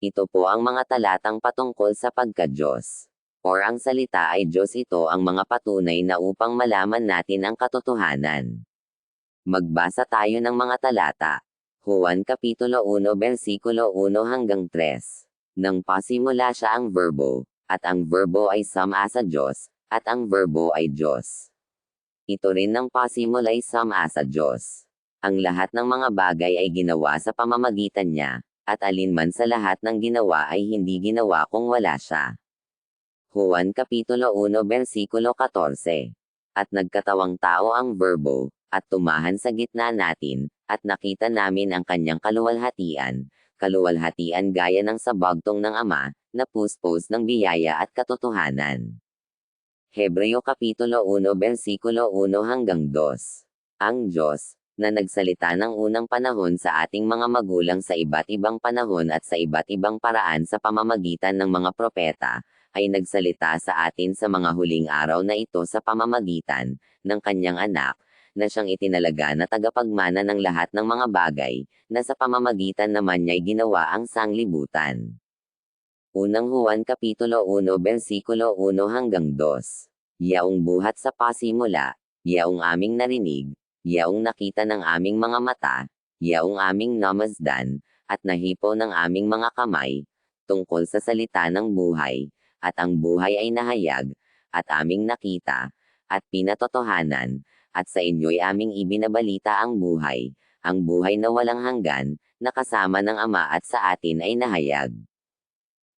Ito po ang mga talatang patungkol sa pagka-Diyos. Or ang salita ay Diyos ito ang mga patunay na upang malaman natin ang katotohanan. Magbasa tayo ng mga talata. Juan Kapitulo 1 versikulo 1 hanggang 3. Nang pasimula siya ang verbo, at ang verbo ay sama sa Diyos, at ang verbo ay Diyos. Ito rin ng pasimula ay sama sa Diyos. Ang lahat ng mga bagay ay ginawa sa pamamagitan niya, at alinman sa lahat ng ginawa ay hindi ginawa kung wala siya. Juan Kapitulo 1 versikulo 14. At nagkatawang tao ang verbo, at tumahan sa gitna natin, at nakita namin ang kanyang kaluwalhatian, kaluwalhatian gaya ng sabagtong ng Ama, na puspos ng biyaya at katotohanan. Hebreo Kapitulo 1 versikulo 1 hanggang 2. Ang Diyos, na nagsalita ng unang panahon sa ating mga magulang sa iba't ibang panahon at sa iba't ibang paraan sa pamamagitan ng mga propeta, ay nagsalita sa atin sa mga huling araw na ito sa pamamagitan ng kanyang anak, na siyang itinalaga na tagapagmana ng lahat ng mga bagay, na sa pamamagitan naman niya'y ginawa ang sanglibutan. Unang Juan Kapitulo 1 versikulo 1 hanggang 2. Yaong buhat sa pasimula, yaong aming narinig, yaong nakita ng aming mga mata, yaong aming namasdan, at nahipo ng aming mga kamay, tungkol sa salita ng buhay, at ang buhay ay nahayag, at aming nakita, at pinatotohanan, at sa inyo'y aming ibinabalita ang buhay, ang buhay na walang hanggan, na kasama ng Ama at sa atin ay nahayag.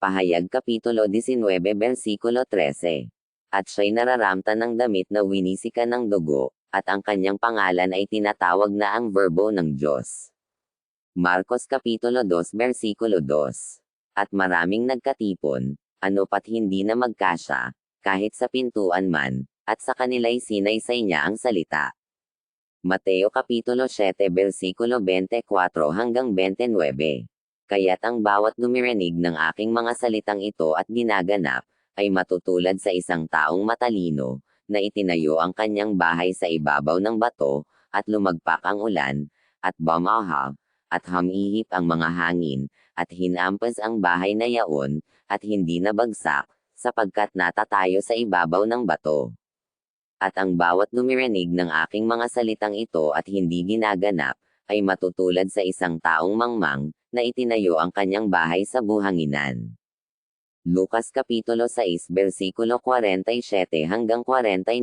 Pahayag Kapitulo 19 versikulo 13. At siya'y nararamta ng damit na winisika ng dugo, at ang kanyang pangalan ay tinatawag na ang verbo ng Diyos. Marcos Kapitulo 2 versikulo 2. At maraming nagkatipon, ano pat hindi na magkasya, kahit sa pintuan man, at sa kanila'y sinaysay niya ang salita. Mateo Kapitulo 7 versikulo 24 hanggang 29. Kaya't ang bawat dumirinig ng aking mga salitang ito at ginaganap, ay matutulad sa isang taong matalino, na itinayo ang kanyang bahay sa ibabaw ng bato, at lumagpak ang ulan, at bumaha, at hamihip ang mga hangin, at hinampas ang bahay na yaon, at hindi nabagsak, sapagkat natatayo sa ibabaw ng bato. At ang bawat dumirinig ng aking mga salitang ito at hindi ginaganap, ay matutulad sa isang taong mangmang, na itinayo ang kanyang bahay sa buhanginan. Lucas Kapitulo 6 versikulo 47 hanggang 49.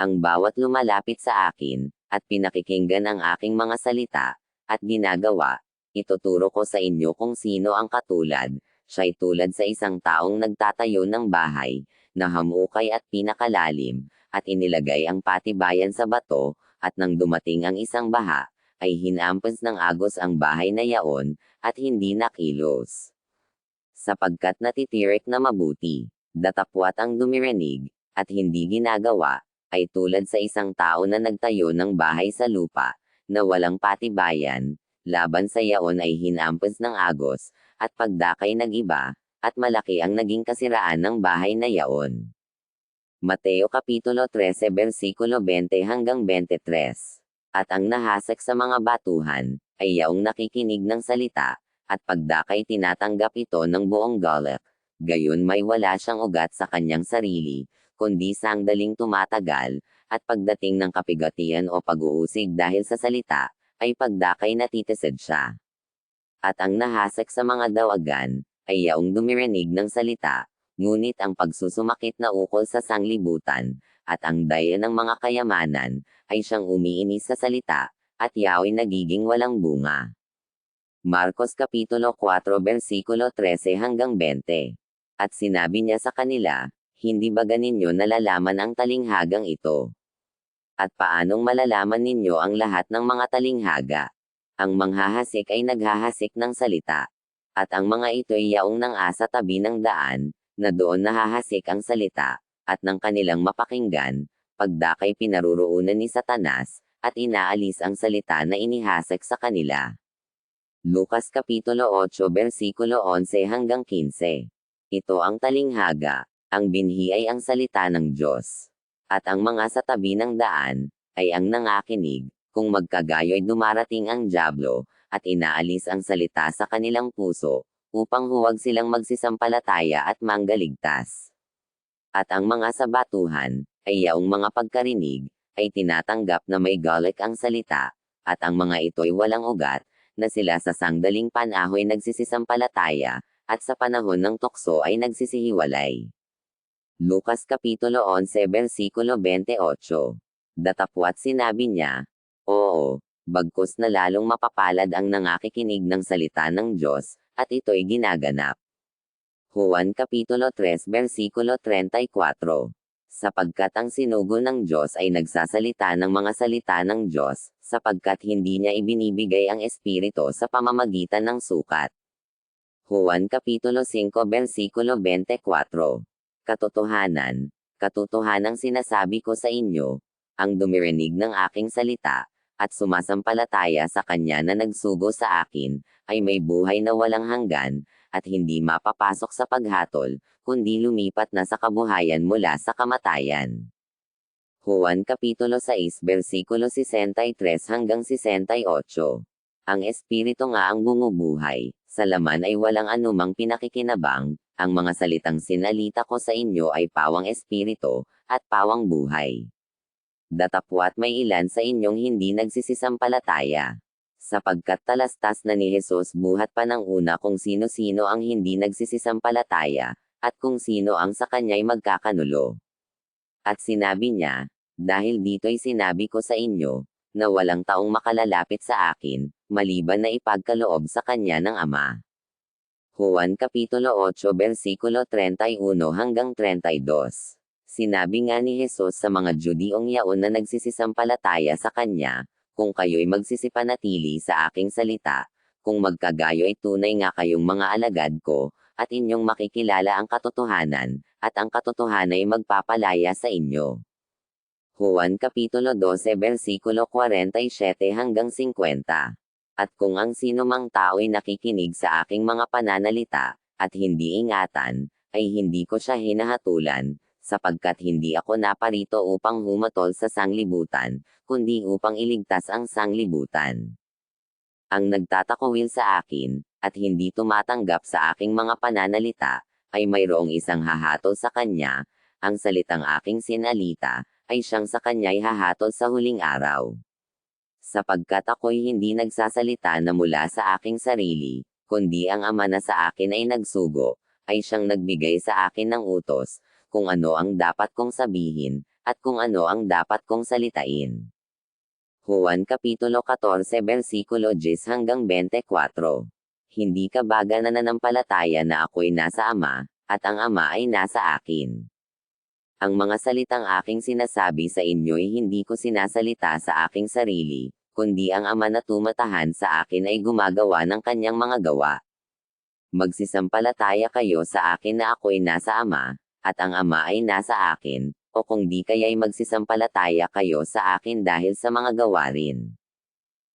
Ang bawat lumalapit sa akin, at pinakikinggan ang aking mga salita, at ginagawa, ituturo ko sa inyo kung sino ang katulad, siya'y tulad sa isang taong nagtatayo ng bahay, na hamukay at pinakalalim, at inilagay ang patibayan sa bato, at nang dumating ang isang baha, ay hinampas ng agos ang bahay na yaon, at hindi nakilos. Sapagkat natitirik na mabuti, datapwat ang dumirinig, at hindi ginagawa, ay tulad sa isang tao na nagtayo ng bahay sa lupa, na walang patibayan, laban sa yaon ay hinampas ng agos, at pagdakay nag-iba, at malaki ang naging kasiraan ng bahay na yaon. Mateo Kapitulo 13 versikulo 20 hanggang 23. At ang nahasek sa mga batuhan, ay yaong nakikinig ng salita, at pagdakay tinatanggap ito ng buong galak. Gayon may wala siyang ugat sa kanyang sarili, kundi sangdaling tumatagal, at pagdating ng kapigatian o pag-uusig dahil sa salita, ay pagdakay natitisad siya. At ang nahasek sa mga dawagan, ay yaong dumirinig ng salita, ngunit ang pagsusumakit na ukol sa sanglibutan, at ang daya ng mga kayamanan, ay siyang umiinis sa salita, at yao'y nagiging walang bunga. Marcos Kapitulo 4 versikulo 13 hanggang 20. At sinabi niya sa kanila, hindi ba ganinyo nalalaman ang talinghagang ito? At paanong malalaman ninyo ang lahat ng mga talinghaga? Ang manghahasik ay naghahasik ng salita at ang mga ito'y yaong nang asa tabi ng daan, na doon nahahasik ang salita, at ng kanilang mapakinggan, pagdakay pinaruroonan ni Satanas, at inaalis ang salita na inihasik sa kanila. Lucas Kapitulo 8 versikulo 11 hanggang 15. Ito ang talinghaga, ang binhi ay ang salita ng Diyos. At ang mga sa tabi ng daan, ay ang nangakinig, kung magkagayo'y dumarating ang Diablo, at inaalis ang salita sa kanilang puso, upang huwag silang magsisampalataya at manggaligtas. At ang mga sabatuhan, ay yaong mga pagkarinig, ay tinatanggap na may galik ang salita, at ang mga ito'y walang ugat, na sila sa sangdaling panahoy nagsisisampalataya, at sa panahon ng tukso ay nagsisihiwalay. Lucas Kapitulo 11 versikulo 28 Datapwat sinabi niya, Oo, bagkus na lalong mapapalad ang nangakikinig ng salita ng Diyos, at ito'y ginaganap. Juan Kapitulo 3 versikulo 34 Sapagkat ang sinugo ng Diyos ay nagsasalita ng mga salita ng Diyos, sapagkat hindi niya ibinibigay ang Espiritu sa pamamagitan ng sukat. Juan Kapitulo 5 versikulo 24 Katotohanan, katotohanang sinasabi ko sa inyo, ang dumirinig ng aking salita, at sumasampalataya sa kanya na nagsugo sa akin, ay may buhay na walang hanggan, at hindi mapapasok sa paghatol, kundi lumipat na sa kabuhayan mula sa kamatayan. Juan Kapitulo 6 versikulo 63 hanggang 68 Ang Espiritu nga ang bumubuhay, sa laman ay walang anumang pinakikinabang, ang mga salitang sinalita ko sa inyo ay pawang Espiritu, at pawang buhay datapwat may ilan sa inyong hindi nagsisisampalataya. Sapagkat talastas na ni Jesus buhat pa ng una kung sino-sino ang hindi nagsisisampalataya, at kung sino ang sa kanya'y magkakanulo. At sinabi niya, dahil dito'y sinabi ko sa inyo, na walang taong makalalapit sa akin, maliban na ipagkaloob sa kanya ng Ama. Juan Kapitulo 8 versikulo 31 hanggang 32 Sinabi nga ni Jesus sa mga Judiong yaon na nagsisisampalataya sa Kanya, kung kayo'y magsisipanatili sa aking salita, kung magkagayo ay tunay nga kayong mga alagad ko, at inyong makikilala ang katotohanan, at ang katotohanan ay magpapalaya sa inyo. Juan Kapitulo 12 versikulo 47 hanggang 50 At kung ang sino mang tao'y nakikinig sa aking mga pananalita, at hindi ingatan, ay hindi ko siya hinahatulan, sapagkat hindi ako naparito upang humatol sa sanglibutan, kundi upang iligtas ang sanglibutan. Ang nagtatakwil sa akin, at hindi tumatanggap sa aking mga pananalita, ay mayroong isang hahatol sa kanya, ang salitang aking sinalita, ay siyang sa kanya'y hahatol sa huling araw. Sapagkat ako'y hindi nagsasalita na mula sa aking sarili, kundi ang ama na sa akin ay nagsugo, ay siyang nagbigay sa akin ng utos, kung ano ang dapat kong sabihin, at kung ano ang dapat kong salitain. Juan Kapitulo 14 versikulo 10 hanggang 24 Hindi ka baga na nananampalataya na ako'y nasa Ama, at ang Ama ay nasa akin. Ang mga salitang aking sinasabi sa inyo'y hindi ko sinasalita sa aking sarili, kundi ang Ama na tumatahan sa akin ay gumagawa ng kanyang mga gawa. Magsisampalataya kayo sa akin na ako'y nasa Ama, at ang Ama ay nasa akin, o kung di kaya'y magsisampalataya kayo sa akin dahil sa mga gawarin.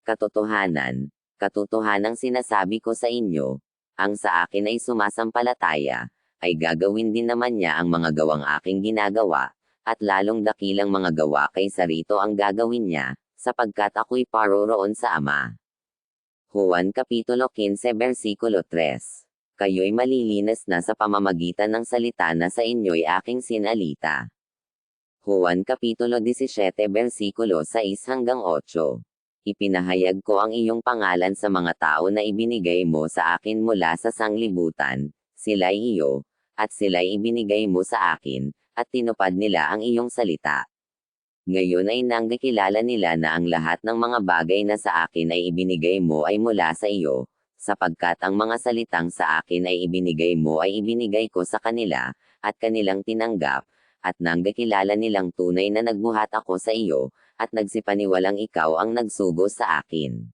Katotohanan, katotohanang sinasabi ko sa inyo, ang sa akin ay sumasampalataya, ay gagawin din naman niya ang mga gawang aking ginagawa, at lalong dakilang mga gawa kaysa rito ang gagawin niya, sapagkat ako'y paroroon sa Ama. Juan Kapitulo 15 versikulo 3 kayo'y malilinas na sa pamamagitan ng salita na sa inyo'y aking sinalita. Juan Kapitulo 17 versikulo 6 hanggang 8 Ipinahayag ko ang iyong pangalan sa mga tao na ibinigay mo sa akin mula sa sanglibutan, sila'y iyo, at sila'y ibinigay mo sa akin, at tinupad nila ang iyong salita. Ngayon ay nanggakilala nila na ang lahat ng mga bagay na sa akin ay ibinigay mo ay mula sa iyo, sapagkat ang mga salitang sa akin ay ibinigay mo ay ibinigay ko sa kanila, at kanilang tinanggap, at nanggakilala nilang tunay na nagbuhat ako sa iyo, at nagsipaniwalang ikaw ang nagsugo sa akin.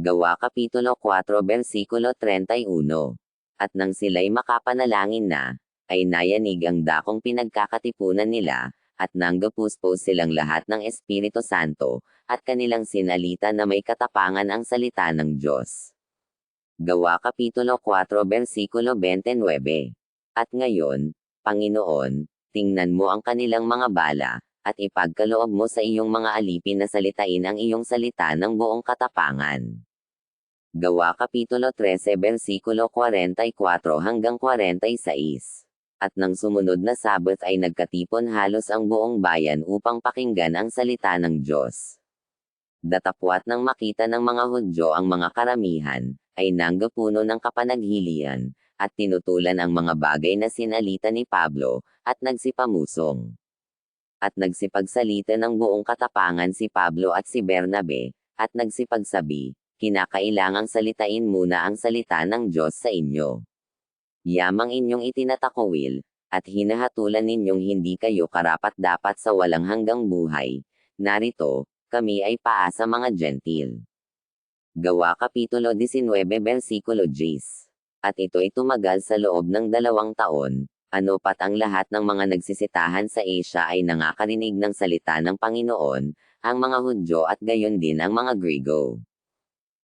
Gawa Kapitulo 4 versikulo 31 At nang sila'y makapanalangin na, ay nayanig ang dakong pinagkakatipunan nila, at nanggapuspos silang lahat ng Espiritu Santo, at kanilang sinalita na may katapangan ang salita ng Diyos. Gawa Kapitulo 4 versikulo 29. At ngayon, Panginoon, tingnan mo ang kanilang mga bala, at ipagkaloob mo sa iyong mga alipin na salitain ang iyong salita ng buong katapangan. Gawa Kapitulo 13 versikulo 44 hanggang 46. At nang sumunod na Sabbath ay nagkatipon halos ang buong bayan upang pakinggan ang salita ng Diyos. Datapwat nang makita ng mga Hudyo ang mga karamihan, ay nanggapuno ng kapanaghilian, at tinutulan ang mga bagay na sinalita ni Pablo, at nagsipamusong. At nagsipagsalita ng buong katapangan si Pablo at si Bernabe, at nagsipagsabi, kinakailangang salitain muna ang salita ng Diyos sa inyo. Yamang inyong itinatakwil, at hinahatulan ninyong hindi kayo karapat dapat sa walang hanggang buhay. Narito, kami ay paasa mga gentil. Gawa Kapitulo 19 versikulo 10. At ito'y tumagal sa loob ng dalawang taon, ano pat ang lahat ng mga nagsisitahan sa Asia ay nangakarinig ng salita ng Panginoon, ang mga Hudyo at gayon din ang mga Grigo.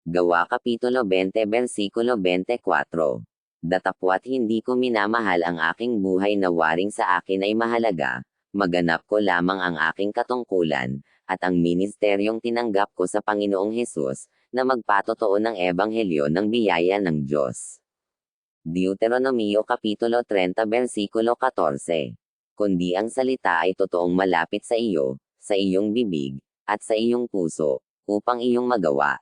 Gawa Kapitulo 20 versikulo 24. Datapwat hindi ko minamahal ang aking buhay na waring sa akin ay mahalaga, maganap ko lamang ang aking katungkulan, at ang ministeryong tinanggap ko sa Panginoong Hesus, na magpatotoo ng ebanghelyo ng biyaya ng Diyos. Deuteronomio Kapitulo 30 versikulo 14. Kundi ang salita ay totoong malapit sa iyo, sa iyong bibig, at sa iyong puso, upang iyong magawa.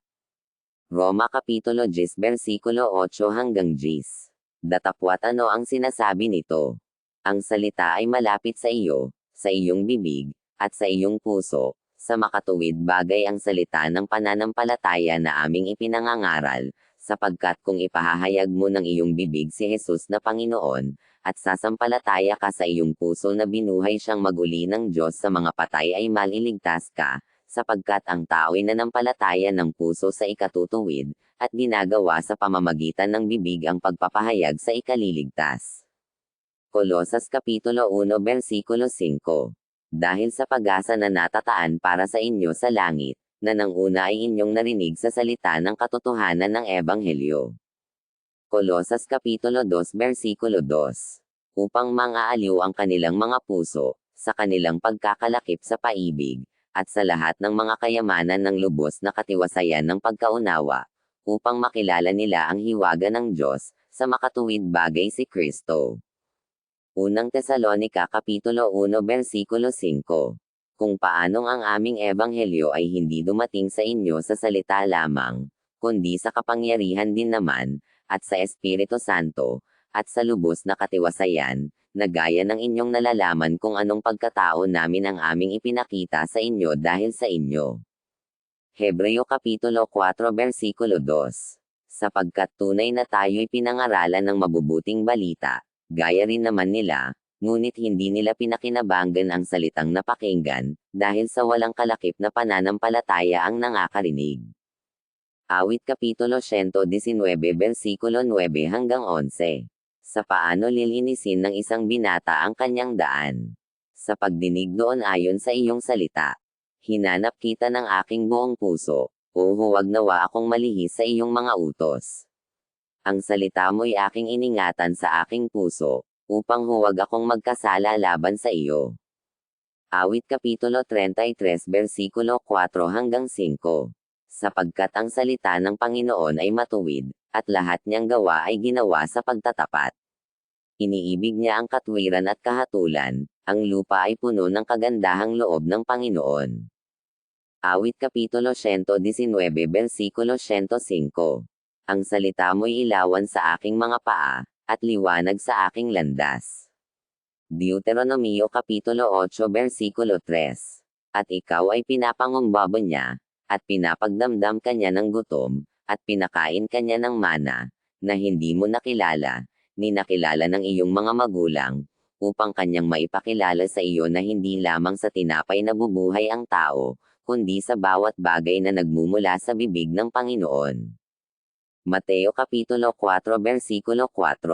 Roma Kapitulo 10 versikulo 8 hanggang 10. Datapwat ano ang sinasabi nito? Ang salita ay malapit sa iyo, sa iyong bibig, at sa iyong puso, sa makatuwid bagay ang salita ng pananampalataya na aming ipinangangaral, sapagkat kung ipahahayag mo ng iyong bibig si Jesus na Panginoon, at sasampalataya ka sa iyong puso na binuhay siyang maguli ng Diyos sa mga patay ay maliligtas ka, sapagkat ang tao'y nanampalataya ng puso sa ikatutuwid, at ginagawa sa pamamagitan ng bibig ang pagpapahayag sa ikaliligtas. Kolosas Kapitulo 1 Versikulo 5 dahil sa pag-asa na natataan para sa inyo sa langit, na nang una ay inyong narinig sa salita ng katotohanan ng Ebanghelyo. Kolosas Kapitulo 2 Versikulo 2 Upang mangaaliw ang kanilang mga puso, sa kanilang pagkakalakip sa paibig, at sa lahat ng mga kayamanan ng lubos na katiwasayan ng pagkaunawa, upang makilala nila ang hiwaga ng Diyos, sa makatuwid bagay si Kristo. Unang Tesalonika Kapitulo 1 Versikulo 5 Kung paanong ang aming ebanghelyo ay hindi dumating sa inyo sa salita lamang, kundi sa kapangyarihan din naman, at sa Espiritu Santo, at sa lubos na katiwasayan, na gaya ng inyong nalalaman kung anong pagkatao namin ang aming ipinakita sa inyo dahil sa inyo. Hebreo Kapitulo 4 Versikulo 2 Sapagkat tunay na tayo'y pinangaralan ng mabubuting balita, Gaya rin naman nila, ngunit hindi nila pinakinabangan ang salitang napakinggan, dahil sa walang kalakip na pananampalataya ang nangakarinig. Awit Kapitulo 119 versikulo 9 hanggang 11. Sa paano lilinisin ng isang binata ang kanyang daan. Sa pagdinig doon ayon sa iyong salita. Hinanap kita ng aking buong puso, o huwag nawa akong malihis sa iyong mga utos ang salita mo'y aking iningatan sa aking puso, upang huwag akong magkasala laban sa iyo. Awit Kapitulo 33 versikulo 4 hanggang 5 Sapagkat ang salita ng Panginoon ay matuwid, at lahat niyang gawa ay ginawa sa pagtatapat. Iniibig niya ang katwiran at kahatulan, ang lupa ay puno ng kagandahang loob ng Panginoon. Awit Kapitulo 119 versikulo 105 ang salita mo'y ilawan sa aking mga paa, at liwanag sa aking landas. Deuteronomio Kapitulo 8 Versikulo 3 At ikaw ay pinapangumbaba niya, at pinapagdamdam kanya ng gutom, at pinakain kanya ng mana, na hindi mo nakilala, ni nakilala ng iyong mga magulang, upang kanyang maipakilala sa iyo na hindi lamang sa tinapay na bubuhay ang tao, kundi sa bawat bagay na nagmumula sa bibig ng Panginoon. Mateo Kapitulo 4 Versikulo 4.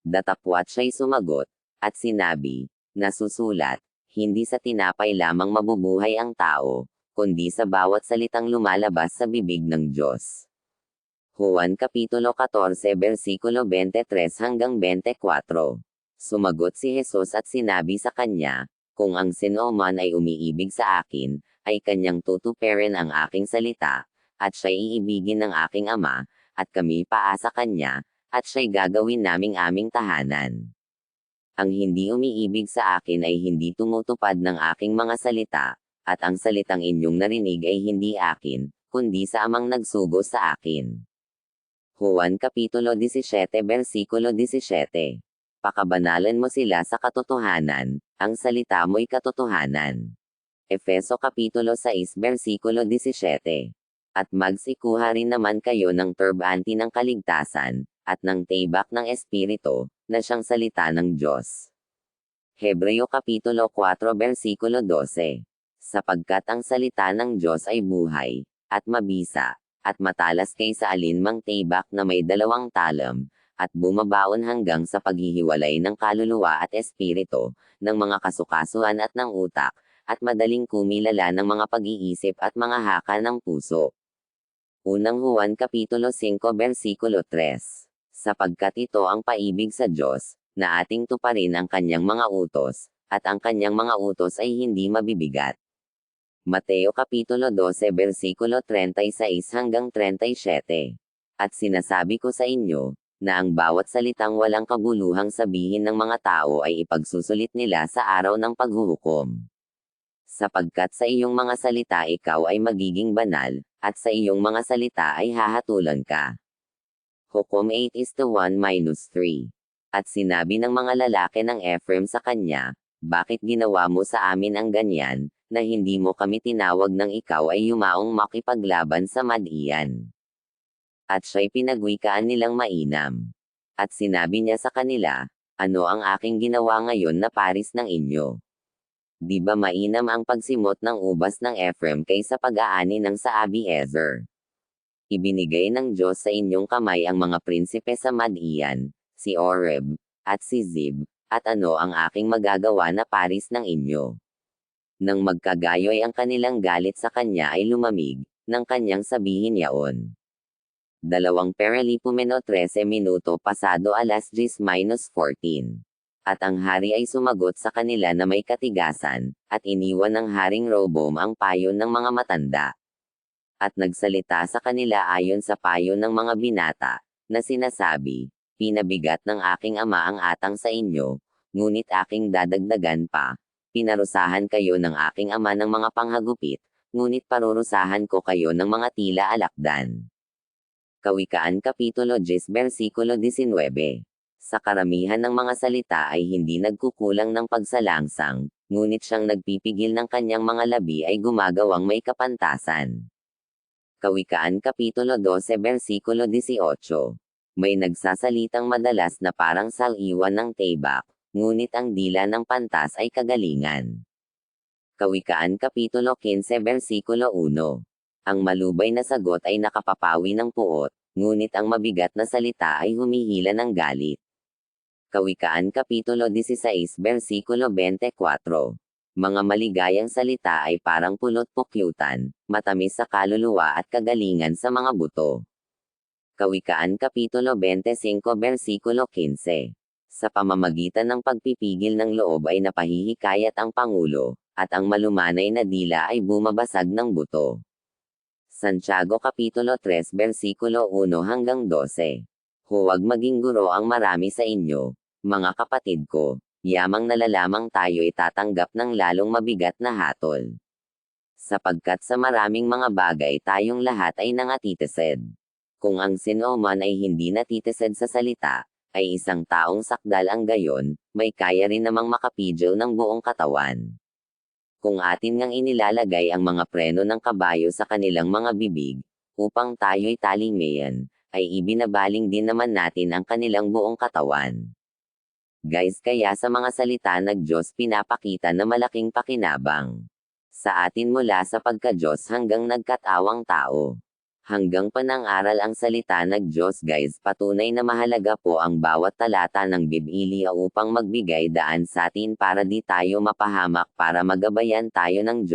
Datapwat siya'y sumagot, at sinabi, nasusulat, hindi sa tinapay lamang mabubuhay ang tao, kundi sa bawat salitang lumalabas sa bibig ng Diyos. Juan Kapitulo 14 Versikulo 23 hanggang 24. Sumagot si Jesus at sinabi sa kanya, Kung ang sino man ay umiibig sa akin, ay kanyang tutuperin ang aking salita, at siya'y iibigin ng aking ama, at kami paasa kanya, at siya'y gagawin naming aming tahanan. Ang hindi umiibig sa akin ay hindi tumutupad ng aking mga salita, at ang salitang inyong narinig ay hindi akin, kundi sa amang nagsugo sa akin. Juan Kapitulo 17 Versikulo 17 Pakabanalan mo sila sa katotohanan, ang salita mo'y katotohanan. Efeso Kapitulo 6 Versikulo 17 At magsikuha rin naman kayo ng turbante ng kaligtasan, at ng tibak ng Espiritu, na siyang salita ng Diyos. Hebreo Kapitulo 4 Versikulo 12 Sapagkat ang salita ng Diyos ay buhay, at mabisa, at matalas kaysa alinmang tibak na may dalawang talam, at bumabaon hanggang sa paghihiwalay ng kaluluwa at espiritu, ng mga kasukasuhan at ng utak, at madaling kumilala ng mga pag-iisip at mga haka ng puso. Unang Juan Kapitulo 5 Versikulo 3 Sapagkat ito ang paibig sa Diyos, na ating tuparin ang kanyang mga utos, at ang kanyang mga utos ay hindi mabibigat. Mateo Kapitulo 12 Versikulo 36 hanggang 37 At sinasabi ko sa inyo, na ang bawat salitang walang kabuluhang sabihin ng mga tao ay ipagsusulit nila sa araw ng paghuhukom. Sapagkat sa iyong mga salita ikaw ay magiging banal, at sa iyong mga salita ay hahatulan ka. Hukom 8 is to 1 minus 3. At sinabi ng mga lalaki ng Ephraim sa kanya, Bakit ginawa mo sa amin ang ganyan, na hindi mo kami tinawag ng ikaw ay yumaong makipaglaban sa madian? At siya'y pinagwikaan nilang mainam. At sinabi niya sa kanila, Ano ang aking ginawa ngayon na paris ng inyo? Di ba mainam ang pagsimot ng ubas ng Ephraim kaysa pag-aani ng sa Abiezer? Ibinigay ng Diyos sa inyong kamay ang mga prinsipe sa Madian, si Oreb, at si Zib, at ano ang aking magagawa na paris ng inyo. Nang magkagayoy ang kanilang galit sa kanya ay lumamig, nang kanyang sabihin yaon. Dalawang Peralipumeno 13 minuto pasado alas 10 minus 14. At ang hari ay sumagot sa kanila na may katigasan, at iniwan ng haring Robom ang payo ng mga matanda at nagsalita sa kanila ayon sa payo ng mga binata, na sinasabi, Pinabigat ng aking ama ang atang sa inyo, ngunit aking dadagdagan pa. Pinarusahan kayo ng aking ama ng mga panghagupit, ngunit parurusahan ko kayo ng mga tila alakdan. Kawikaan Kapitulo 10 Versikulo 19 Sa karamihan ng mga salita ay hindi nagkukulang ng pagsalangsang, ngunit siyang nagpipigil ng kanyang mga labi ay gumagawang may kapantasan. Kawikaan Kapitulo 12 Versikulo 18 May nagsasalitang madalas na parang saliwan ng tebak, ngunit ang dila ng pantas ay kagalingan. Kawikaan Kapitulo 15 Versikulo 1 Ang malubay na sagot ay nakapapawi ng puot, ngunit ang mabigat na salita ay humihila ng galit. Kawikaan Kapitulo 16 Versikulo 24 mga maligayang salita ay parang pulot-pukyutan, matamis sa kaluluwa at kagalingan sa mga buto. Kawikaan Kapitulo 25 Versikulo 15 Sa pamamagitan ng pagpipigil ng loob ay napahihikayat ang Pangulo, at ang malumanay na dila ay bumabasag ng buto. Santiago Kapitulo 3 Versikulo 1 hanggang 12 Huwag maging guro ang marami sa inyo, mga kapatid ko, yamang nalalamang tayo itatanggap ng lalong mabigat na hatol. Sapagkat sa maraming mga bagay tayong lahat ay nangatitesed. Kung ang sino man ay hindi natitesed sa salita, ay isang taong sakdal ang gayon, may kaya rin namang makapidyo ng buong katawan. Kung atin ngang inilalagay ang mga preno ng kabayo sa kanilang mga bibig, upang tayo'y talimayan, ay ibinabaling din naman natin ang kanilang buong katawan. Guys kaya sa mga salita ng Diyos pinapakita na malaking pakinabang. Sa atin mula sa pagka-Diyos hanggang nagkatawang tao. Hanggang panang-aral ang salita ng Diyos guys patunay na mahalaga po ang bawat talata ng Biblia upang magbigay daan sa atin para di tayo mapahamak para magabayan tayo ng Diyos.